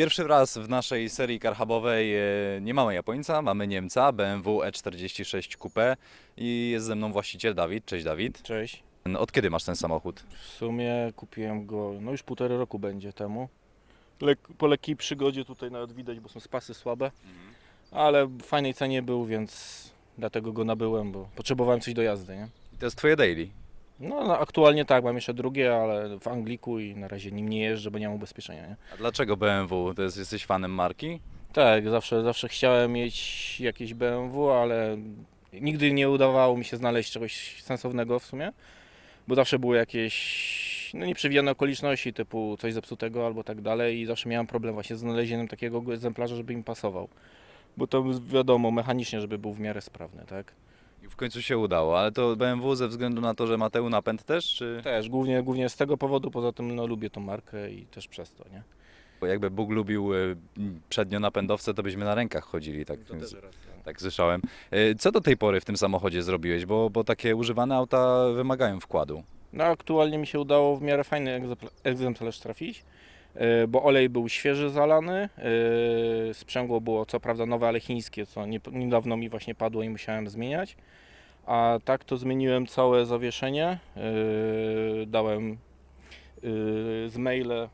Pierwszy raz w naszej serii karhabowej e, nie mamy Japońca, mamy Niemca, BMW E46 Coupe i jest ze mną właściciel Dawid. Cześć Dawid. Cześć. Od kiedy masz ten samochód? W sumie kupiłem go, no już półtorej roku będzie temu. Lek, po lekkiej przygodzie tutaj nawet widać, bo są spasy słabe, ale w fajnej cenie był, więc dlatego go nabyłem, bo potrzebowałem coś do jazdy, nie? I to jest twoje daily. No, no aktualnie tak, mam jeszcze drugie, ale w Angliku i na razie nim nie jeżdżę, bo nie mam ubezpieczenia, nie? A dlaczego BMW? To jest, jesteś fanem marki? Tak, zawsze, zawsze chciałem mieć jakieś BMW, ale nigdy nie udawało mi się znaleźć czegoś sensownego w sumie, bo zawsze były jakieś no, nieprzewidziane okoliczności, typu coś zepsutego albo tak dalej i zawsze miałem problem właśnie z znalezieniem takiego egzemplarza, żeby mi pasował. Bo to wiadomo, mechanicznie, żeby był w miarę sprawny, tak? I w końcu się udało, ale to BMW ze względu na to, że ma tył napęd też, czy Też, głównie, głównie z tego powodu, poza tym no, lubię tą markę i też przez to, nie? Bo jakby Bóg lubił e, przednionapędowce, to byśmy na rękach chodzili, tak, tak słyszałem. E, Co do tej pory w tym samochodzie zrobiłeś? Bo, bo takie używane auta wymagają wkładu. No aktualnie mi się udało w miarę fajny egzempl- egzemplarz trafić, bo olej był świeży zalany, e, sprzęgło było co prawda nowe, ale chińskie, co nie- niedawno mi właśnie padło i musiałem zmieniać. A tak to zmieniłem całe zawieszenie, e, dałem e, z maile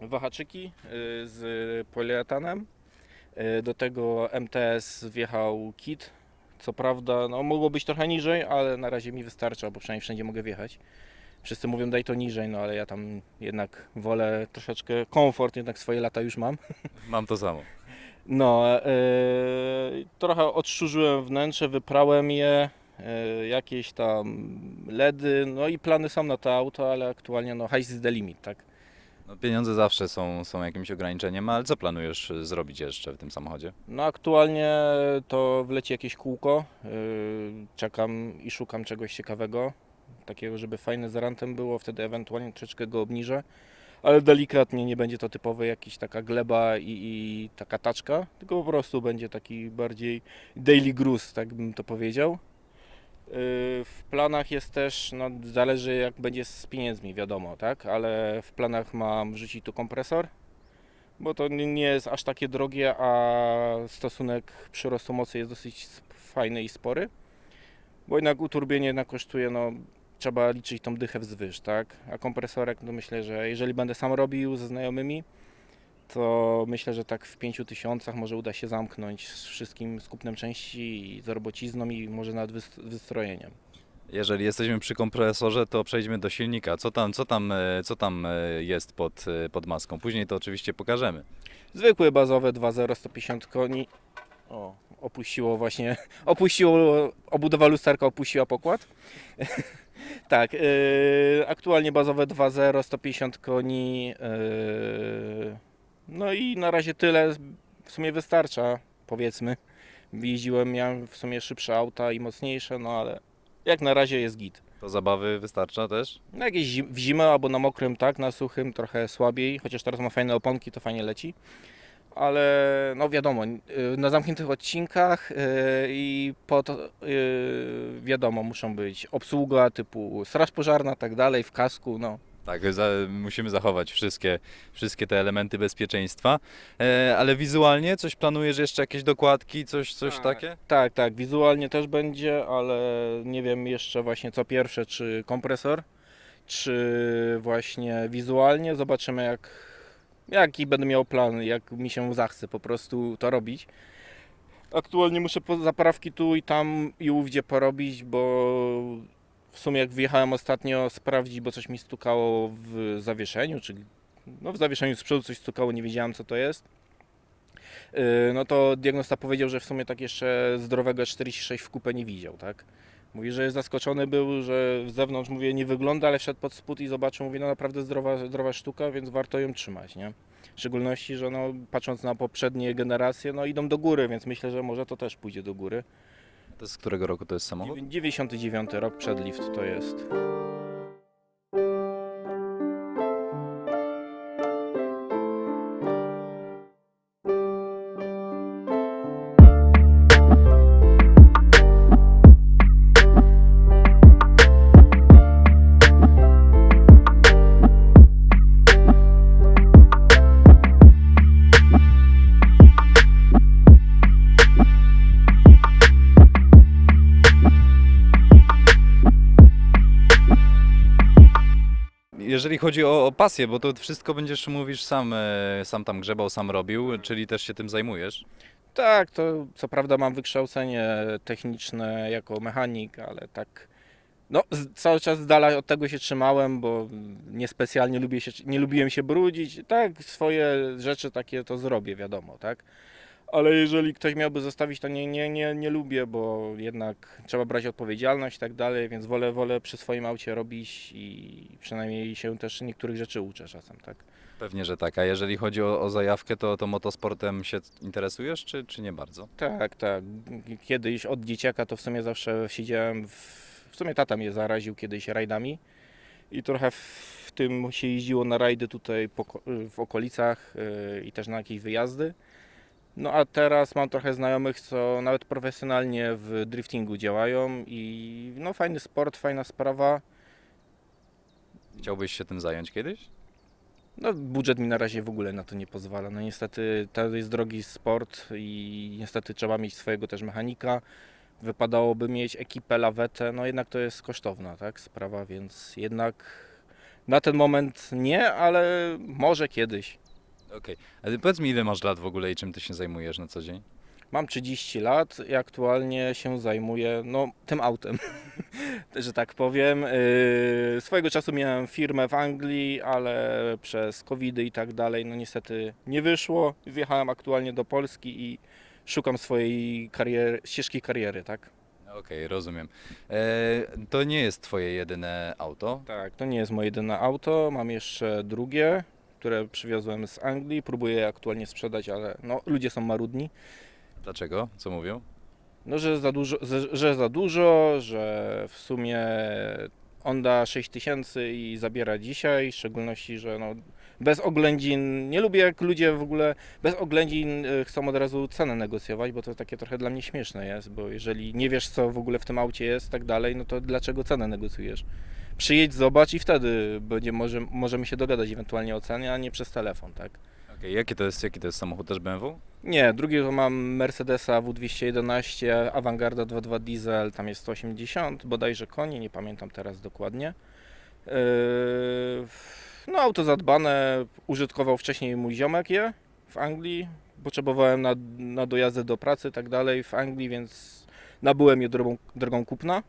wahaczyki e, z polietanem, E, do tego MTS wjechał kit, co prawda, no mogło być trochę niżej, ale na razie mi wystarcza, bo przynajmniej wszędzie mogę wjechać. Wszyscy mówią daj to niżej, no ale ja tam jednak wolę troszeczkę komfort, jednak swoje lata już mam. Mam to samo. No, e, trochę odszczurzyłem wnętrze, wyprałem je, e, jakieś tam LEDy, no i plany są na to auto, ale aktualnie no high is the limit, tak? No, pieniądze zawsze są, są jakimś ograniczeniem, ale co planujesz e, zrobić jeszcze w tym samochodzie? No aktualnie to wleci jakieś kółko, yy, czekam i szukam czegoś ciekawego, takiego, żeby fajne z rantem było, wtedy ewentualnie troszeczkę go obniżę, ale delikatnie nie będzie to typowe jakiś taka gleba i, i taka taczka, tylko po prostu będzie taki bardziej daily gruz, tak bym to powiedział. Yy, W planach jest też, no zależy jak będzie z pieniędzmi, wiadomo, tak, ale w planach mam wrzucić tu kompresor, bo to nie jest aż takie drogie, a stosunek przyrostu mocy jest dosyć fajny i spory. Bo jednak uturbienie kosztuje, no trzeba liczyć tą dychę wzwyż, tak? A kompresorek, no myślę, że jeżeli będę sam robił ze znajomymi, to myślę, że tak w 5000 może uda się zamknąć z wszystkim skupnem części i z robocizną i może nawet wys- wystrojeniem. Jeżeli jesteśmy przy kompresorze, to przejdźmy do silnika. Co tam, co tam, e, co tam e, jest pod, e, pod maską? Później to oczywiście pokażemy. Zwykły bazowe 2.0 150 koni. O, opuściło właśnie, opuściło, obudowa lusterka opuściła pokład. tak, yy, aktualnie bazowe 2.0 150 koni. Yy, no i na razie tyle, w sumie wystarcza, powiedzmy. Jeździłem, miałem w sumie szybsze auta i mocniejsze, no ale jak na razie jest git. To zabawy wystarcza też? No jakieś w zimę albo na mokrym, tak, na suchym trochę słabiej, chociaż teraz ma fajne oponki, to fajnie leci. Ale no wiadomo, y, na zamkniętych odcinkach y, i po to, y, wiadomo, muszą być obsługa typu straż pożarna, tak dalej, w kasku, no. Tak, za, musimy zachować wszystkie, wszystkie te elementy bezpieczeństwa. E, ale wizualnie coś planujesz jeszcze jakieś dokładki, coś, coś Tak. takie? Tak, tak, wizualnie też będzie, ale nie wiem jeszcze właśnie co pierwsze, czy kompresor, czy właśnie wizualnie. Zobaczymy jak, jaki będę miał plan, jak mi się zachce po prostu to robić. Aktualnie muszę zaprawki tu i tam i ówdzie porobić, bo w sumie jak wyjechałem ostatnio sprawdzić, bo coś mi stukało w zawieszeniu, czy no w zawieszeniu z przodu coś stukało, nie wiedziałem co to jest. Yy, no to diagnosta powiedział, że w sumie tak jeszcze zdrowego 46 w kupę nie widział, tak? Mówi, że zaskoczony był, że z zewnątrz, mówię, nie wygląda, ale wszedł pod spód i zobaczył, mówi, no naprawdę zdrowa, zdrowa sztuka, więc warto ją trzymać, nie? W szczególności, że no, patrząc na poprzednie generacje, no idą do góry, więc myślę, że może to też pójdzie do góry. To z którego roku to jest samochód? 99 rok przed lift to jest. Jeżeli chodzi o, o pasję, bo to wszystko będziesz, mówisz, sam, e, sam tam grzebał, sam robił, czyli też się tym zajmujesz. Tak, to co prawda mam wykształcenie techniczne jako mechanik, ale tak. No, z- cały czas z dala od tego się trzymałem, bo niespecjalnie lubię się, nie lubiłem się brudzić. Tak, swoje rzeczy takie to zrobię, wiadomo, tak. Ale jeżeli ktoś miałby zostawić, to nie, nie, nie, nie lubię, bo jednak trzeba brać odpowiedzialność i tak dalej, więc wolę, wolę przy swoim aucie robić i przynajmniej się też niektórych rzeczy uczę czasem, tak. Pewnie, że tak. A jeżeli chodzi o, o zajawkę, to, to motosportem się interesujesz, czy, czy nie bardzo? Tak, tak. Kiedyś od dzieciaka to w sumie zawsze siedziałem w... W sumie tata mnie zaraził kiedyś rajdami i trochę w tym się jeździło na rajdy tutaj po, w okolicach yy, i też na jakieś wyjazdy. No a teraz mam trochę znajomych, co nawet profesjonalnie w driftingu działają i no fajny sport, fajna sprawa. Chciałbyś się tym zająć kiedyś? No, budżet mi na razie w ogóle na to nie pozwala. No niestety to jest drogi sport i niestety trzeba mieć swojego też mechanika. Wypadałoby mieć ekipę, lawetę, no jednak to jest kosztowna tak, sprawa, więc jednak na ten moment nie, ale może kiedyś. Okej. Ale powiedz mi, ile masz lat w ogóle i czym ty się zajmujesz na co dzień? Mam 30 lat i aktualnie się zajmuję no, tym autem, że tak powiem. Yy, swojego czasu miałem firmę w Anglii, ale przez covidy i tak dalej, no niestety nie wyszło. Wjechałem aktualnie do Polski i szukam swojej kariery, ścieżki kariery, tak? Okej, rozumiem. E, to nie jest twoje jedyne auto. Tak, to nie jest moje jedyne auto, mam jeszcze drugie, które przywiozłem z Anglii, próbuję je aktualnie sprzedać, ale no, ludzie są marudni. Dlaczego? Co mówią? No, że za dużo, że, za dużo, że w sumie on da 6000 i zabiera dzisiaj, w szczególności, że no, bez oględzin, nie lubię jak ludzie w ogóle bez oględzin y, chcą od razu cenę negocjować, bo to takie trochę dla mnie śmieszne jest, bo jeżeli nie wiesz co w ogóle w tym aucie jest tak dalej, no to dlaczego cenę negocjujesz? Przyjedź, zobacz i wtedy będzie, może, możemy się dogadać ewentualnie o cenie, a nie przez telefon, tak? Okej, jaki to jest, jaki to jest samochód też BMW? Nie, drugiego mam Mercedesa W211, Avangarda 2.2 diesel, tam jest 180 bodajże koni, nie pamiętam teraz dokładnie. Yy, No auto zadbane, użytkował wcześniej mój ziomek je w Anglii, potrzebowałem na, na dojazdy do pracy i tak dalej w Anglii, więc nabyłem je drogą, drogą kupna.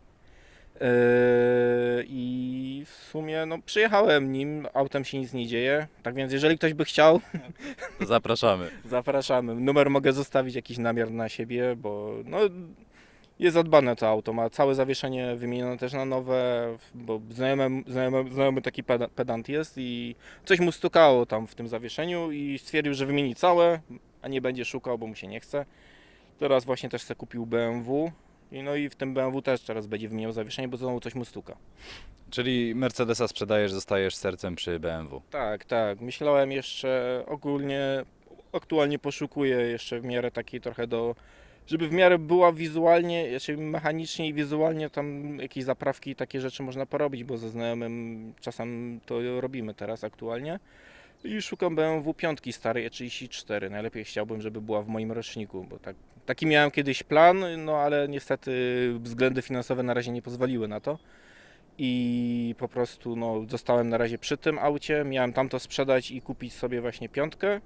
Yy, I w sumie no, przyjechałem nim, autem się nic nie dzieje, tak więc jeżeli ktoś by chciał, zapraszamy. Zapraszamy. Numer mogę zostawić jakiś namiar na siebie, bo no, jest zadbane to auto. Ma całe zawieszenie wymienione też na nowe, bo znajomy, znajomy, znajomy taki peda- pedant jest i coś mu stukało tam w tym zawieszeniu i stwierdził, że wymieni całe, a nie będzie szukał, bo mu się nie chce. Teraz właśnie też sobie kupił BMW. I no i w tym BMW też teraz będzie wymieniał zawieszenie, bo znowu coś mu stuka. Czyli Mercedesa sprzedajesz, zostajesz sercem przy BMW. Tak, tak. Myślałem jeszcze ogólnie, aktualnie poszukuję jeszcze w miarę takiej trochę do, żeby w miarę była wizualnie, znaczy mechanicznie i wizualnie tam jakieś zaprawki i takie rzeczy można porobić, bo ze znajomym czasem to robimy teraz aktualnie. I szukam BMW 5 starej E34. Najlepiej chciałbym, żeby była w moim roczniku, bo tak, taki miałem kiedyś plan, no ale niestety względy finansowe na razie nie pozwoliły na to i po prostu no, zostałem na razie przy tym aucie. Miałem tamto sprzedać i kupić sobie właśnie piątkę.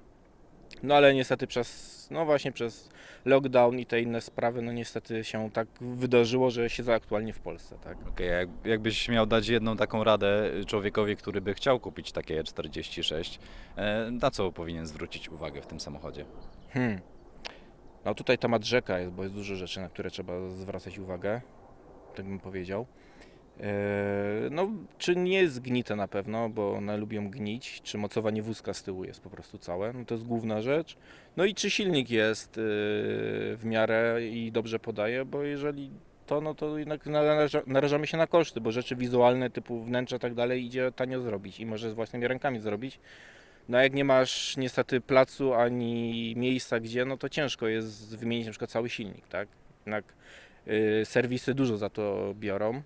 No ale niestety przez, no właśnie przez lockdown i te inne sprawy, no niestety się tak wydarzyło, że siedzę aktualnie w Polsce, tak. Okej, jak, jakbyś miał dać jedną taką radę człowiekowi, który by chciał kupić takie E46, e, na co powinien zwrócić uwagę w tym samochodzie? Hmm. No tutaj temat rzeka jest, bo jest dużo rzeczy, na które trzeba zwracać uwagę, tak bym powiedział. Eee, No, czy nie jest gnite na pewno, bo one lubią gnić, czy mocowanie wózka z tyłu jest po prostu całe, no to jest główna rzecz. No i czy silnik jest yy, w miarę i dobrze podaje, bo jeżeli to, no to jednak naraża, narażamy się na koszty, bo rzeczy wizualne typu wnętrze i tak dalej idzie tanio zrobić i możesz własnymi rękami zrobić. No a jak nie masz niestety placu ani miejsca gdzie, no to ciężko jest wymienić na przykład cały silnik, tak? Jednak y, serwisy dużo za to biorą.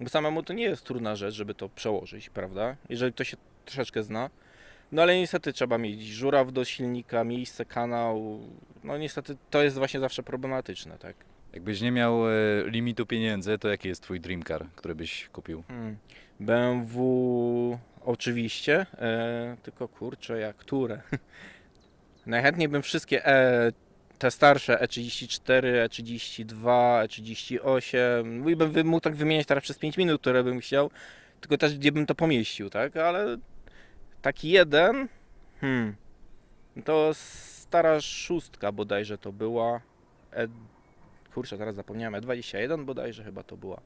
Bo samemu to nie jest trudna rzecz, żeby to przełożyć, prawda? Jeżeli ktoś się troszeczkę zna. No ale niestety trzeba mieć żuraw do silnika, miejsce, kanał. No niestety to jest właśnie zawsze problematyczne, tak? Jakbyś nie miał e, limitu pieniędzy, to jaki jest twój dream car, który byś kupił? Hmm. BMW oczywiście, e, tylko kurczę, jak które? Najchętniej bym wszystkie E, te starsze E34, E32, E38, i bym mógł tak wymieniać teraz przez 5 minut, które bym chciał, tylko też gdzie bym to pomieścił, tak? Ale taki jeden, hmm, to stara szóstka bodajże to była, e, kurczę, teraz zapomniałem, E21 bodajże chyba to była.